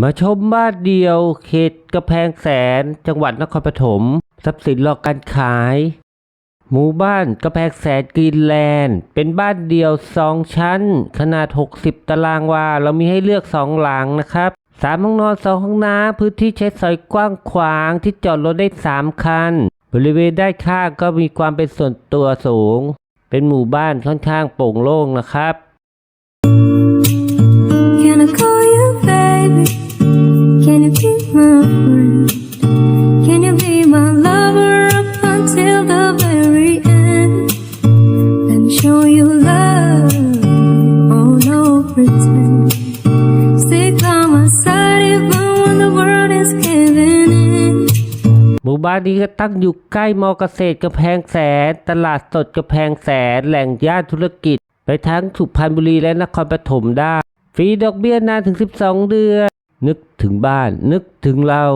มาชมบ้านเดียวเขตกระแพงแสน จังหวัดนครปฐมทรัพย์สินรอการขาย หมู่บ้านกระแพงแสนกรีนแลนด์ เป็นบ้านเดียวสองชั้น ขนาด 60 ตารางวา เรามีให้เลือกสองหลังนะครับสามห้องนอนสองห้องน้ำพื้นที่ใช้สอยกว้างขวางที่จอดรถได้สามคัน บริเวณด้านข้างก็มีความเป็นส่วนตัวสูง เป็นหมู่บ้านค่อนข้างโปร่งโล่งนะครับ my friend? Can you be my lover up until the very end? Let me show you love, oh no pretend. Stick by my side even when the world is giving in. หมู่บ้านนี้ก็ตั้งอยู่ใกล้มอเกษตรกระแพงแสน ตลาดสดกระแพงแสน แหล่งย่านธุรกิจ ไปทั้งสุพรรณบุรีและนครปฐมได้ ฟรีดอกเบี้ยนานถึง 12 เดือน นึกถึงบ้าน นึกถึงเรา